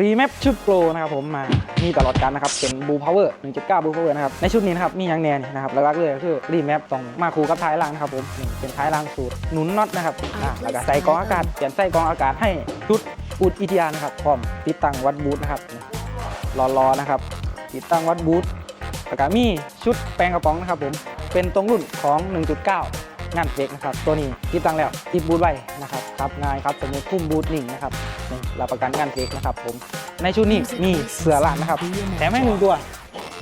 รีแมปชุดโปรนะครับผมมามีตลอดการนะครับ เป็นบูพาวเวอร์1.9บูพาวเวอร์นะครับ ในชุดนี้นะครับ มีอย่างแน่นี่นะครับหลักๆเลยก็คือรีแมปต้องมาคู่กับท้ายรางนะครับผมนี่เป็นท้ายรางสูตรหนุนน็อตนะครับอ่าแล้วก็ใส่กรองอากาศเปลี่ยนใส่กรองอากาศให้ชุดอูดอีทีอาร์นะครับพร้อมติดตั้งวัดบูทนะครับนี่รอๆนะครับ ติดตั้งวัดบูทแล้วก็มีชุดแปรงกระป๋องนะครับผมเป็นตรงรุ่นของ 1.9 งานเฟกนะครับ ตัวนี้ติดตั้งแล้วติดบูทไว้นะครับครับง่ายครับสมมติคุ้มบูทนิ่งนะครับนี่รับประกันงานเฟกนะครับผมในชุดนี้มีเสือลานนะครับแถมให้หนึ่งตัว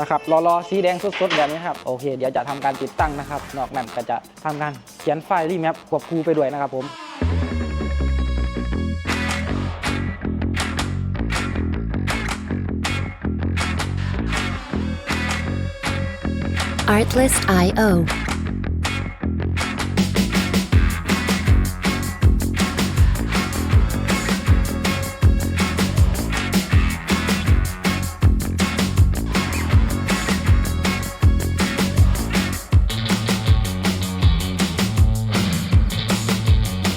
นะครับรอรอสีแดงสดๆแบบนี้ครับโอเค เดี๋ยวจะทำการติดตั้งนะครับ นอกนั้นก็จะทำการเขียนไฟล์รีแมปควบคู่ไปด้วยนะครับผม Artlist.io.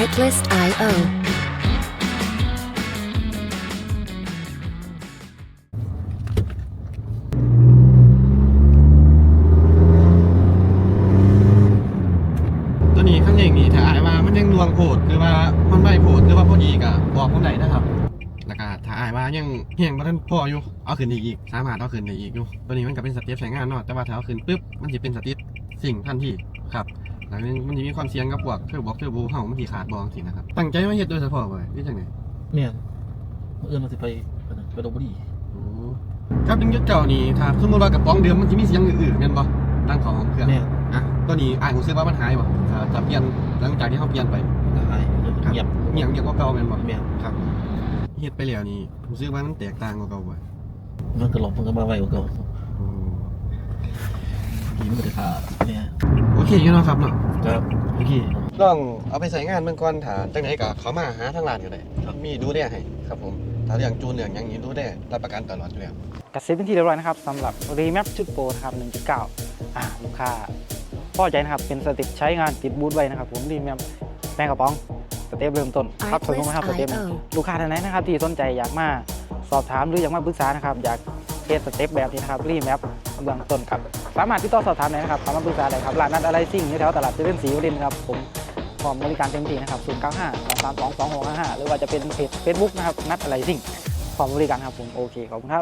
Artlist.io. ตัวนี้ข้างเองนี่ถ้าอายว่ามันยังนวงโผดหรือว่ามันไม่โผดหรือว่าพอดีก็บอกคนไหนนะครับแล้วก็ถ้าอายว่ายังเฮียงบ่ทันพออยู่เอาขึ้นได้อีก สามารถเอาขึ้นได้อีกอยู่ตัวนี้มันก็เป็นสเต็ปใช้งานเนาะแต่ว่าถ้าเอาขึ้นปุ๊บมันจะเป็นสเต็ปสิ่งทันทีครับ แล้วมันจะมีความเสี่ยงกับพวกเทอร์บอกเทอร์โบเฮามันสิขาดบองสินะครับ ตั้งใจมาเฮ็ดโดยเฉพาะไว้นี่จังไดเมียนเอื้อนมาสิไปไปลบบุรีโอ้ครับดึงยึดเก่านี่ถ้าสมมุติว่ากระป๋องเดิมมันจะมีเสียงอื่นๆแม่นบ่ตั้งของเครื่องเมียนอะตัวนี้อายรู้สึกว่ามันหายบ่ถ้าถ้าเปลี่ยนหลังจากที่เฮาเปลี่ยนไปหายเงียบเงียบเงียบกว่าเก่าแม่นบ่เมียนครับเฮ็ดไปแล้วนี่รู้สึกว่ามันแตกต่างกว่าเก่าบ่มันก็หลบมันก็มาไวกว่าเก่าผีมันก็จะขาดเนี่ย โอเคอยู่เนาะครับเนาะครับโอเคลองเอาไปใส่งานเบิ่งก่อนถ้าจังไดก็เขามาหาทางร้านก็ได้มีดูแลให้ครับผมถ้าเรื่องจูนเรื่องหยังนี้ดูแลรับประกันตลอดอยู่แล้วกัดเซตเป็นที่เรียบร้อยนะครับสำหรับรีแมปชุดโปรนะครับ 1.9 อ่าลูกค้าพอใจนะครับ เป็นสเติปใช้งานติดบูทไว้นะครับผมรีแมปแปรงกระป๋อง สเต็ปเริ่มต้นครับสนุกนะครับสเต็ปนี้ลูกค้าท่านไหนนะครับที่สนใจอยากมาสอบถามหรืออยากมาปรึกษานะครับ อยาก เทสสเต็ปแบบนี้นะครับรีแมปเบื้องต้นครับ สามารถติดต่อสอบถามได้นะครับสามารถปรึกษาได้ครับร้านนัดอะไรซิ่งแถวตลาดเซเว่นสีวรินทร์ครับผมพร้อมบริการเต็มที่นะครับ0 9 5 3 3 2 2 6 5 5 หรือว่าจะเป็นเพจเฟซบุ๊กนะครับนัดอะไรซิ่งพร้อมบริการครับผมโอเคขอบคุณครับ